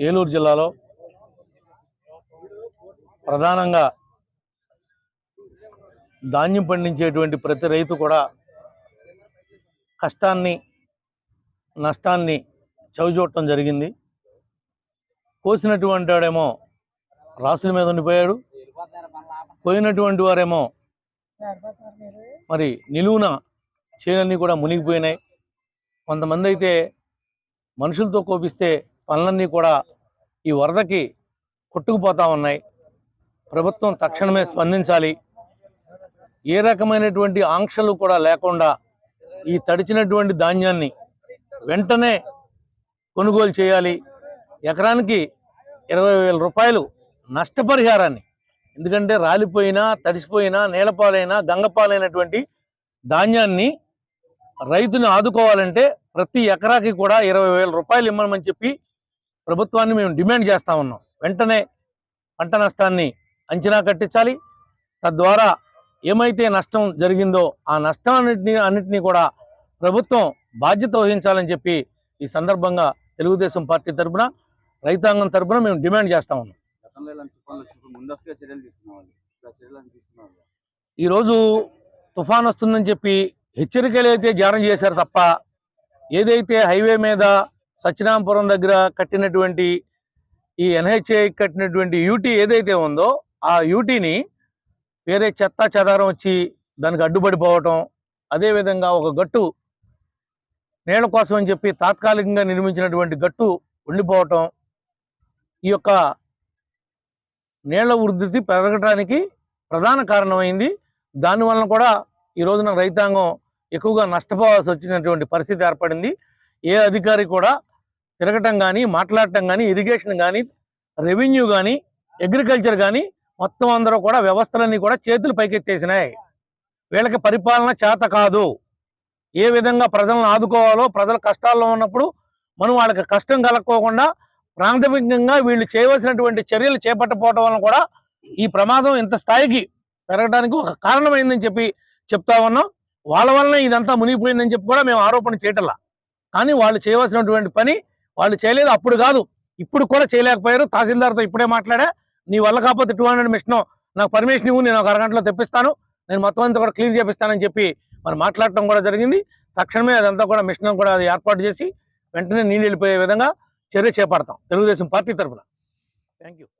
ఏలూరు జిల్లాలో ప్రధానంగా ధాన్యం పండించేటువంటి ప్రతి రైతు కూడా కష్టాన్ని నష్టాన్ని చవిచూడటం జరిగింది. కోసినటువంటి వాడేమో రాసుల మీద ఉండిపోయాడు. పోయినటువంటి వారేమో మరి నిలువున చేలన్నీ కూడా మునిగిపోయినాయి. కొంతమంది అయితే మనుషులతో కోపిస్తే పనులన్నీ కూడా ఈ వరదకి కొట్టుకుపోతా ఉన్నాయి. ప్రభుత్వం తక్షణమే స్పందించాలి. ఏ రకమైనటువంటి ఆంక్షలు కూడా లేకుండా ఈ తడిచినటువంటి ధాన్యాన్ని వెంటనే కొనుగోలు చేయాలి. ఎకరానికి ఇరవై వేల రూపాయలు నష్టపరిహారాన్ని. ఎందుకంటే రాలిపోయినా తడిసిపోయినా నేలపాలైనా గంగపాలైనటువంటి ధాన్యాన్ని రైతుని ఆదుకోవాలంటే ప్రతి ఎకరాకి కూడా ఇరవై వేల రూపాయలు ఇమ్మని చెప్పి ప్రభుత్వాన్ని మేము డిమాండ్ చేస్తా ఉన్నాం. వెంటనే పంట నష్టాన్ని అంచనా కట్టించాలి. తద్వారా ఏమైతే నష్టం జరిగిందో ఆ నష్టం అన్నిటిని అన్నిటినీ కూడా ప్రభుత్వం బాధ్యత వహించాలని చెప్పి ఈ సందర్భంగా తెలుగుదేశం పార్టీ తరఫున రైతాంగం తరఫున మేము డిమాండ్ చేస్తా ఉన్నాం. ఈరోజు తుఫాన్ వస్తుందని చెప్పి హెచ్చరికలు అయితే జారీ చేశారు తప్ప ఏదైతే హైవే మీద సత్యనామపురం దగ్గర కట్టినటువంటి ఈ ఎన్హెచ్ఏ కట్టినటువంటి యూటీ ఏదైతే ఉందో ఆ యూటీని వేరే చెత్త చెదారం వచ్చి దానికి అడ్డుపడిపోవటం అదేవిధంగా ఒక గట్టు నీళ్ళ కోసం అని చెప్పి తాత్కాలికంగా నిర్మించినటువంటి గట్టు ఉండిపోవటం ఈ యొక్క నీళ్ళ వృద్ధి పెరగటానికి ప్రధాన కారణమైంది. దానివలన కూడా ఈ రోజున రైతాంగం ఎక్కువగా నష్టపోవాల్సి వచ్చినటువంటి పరిస్థితి ఏర్పడింది. ఏ అధికారి కూడా తిరగటం కానీ మాట్లాడటం కానీ ఇరిగేషన్ కానీ రెవెన్యూ కానీ అగ్రికల్చర్ కానీ మొత్తం అందరూ కూడా వ్యవస్థలన్నీ కూడా చేతులు పైకెత్తేసినాయి. వీళ్ళకి పరిపాలన చేత కాదు. ఏ విధంగా ప్రజలను ఆదుకోవాలో ప్రజల కష్టాల్లో ఉన్నప్పుడు మనం వాళ్ళకి కష్టం కలక్కోకుండా ప్రాథమికంగా వీళ్ళు చేయవలసినటువంటి చర్యలు చేపట్టకపోవడం వలన కూడా ఈ ప్రమాదం ఇంత స్థాయికి పెరగడానికి ఒక కారణమైందని చెప్పి చెప్తా ఉన్నాం. వాళ్ళ వలన ఇదంతా మునిగిపోయిందని చెప్పి కూడా మేము ఆరోపణ చేయటల్లా కానీ వాళ్ళు చేయవలసినటువంటి పని వాళ్ళు చేయలేదు. అప్పుడు కాదు. ఇప్పుడు కూడా చేయలేకపోయారు. తహసీల్దార్తో ఇప్పుడే మాట్లాడా. నీ వల్ల కాకపోతే టూ హండ్రెడ్ మిషన్ నాకు పర్మిషన్ ఇవ్వు నేను ఒక అరగంటలో తెప్పిస్తాను. నేను మొత్తం అంతా కూడా క్లీన్ చేపిస్తానని చెప్పి మరి మాట్లాడటం కూడా జరిగింది. తక్షణమే అదంతా కూడా మిషన్ కూడా అది ఏర్పాటు చేసి వెంటనే నీళ్ళు వెళ్ళిపోయే విధంగా చర్య చేపడతాం. తెలుగుదేశం పార్టీ తరఫున థ్యాంక్ యూ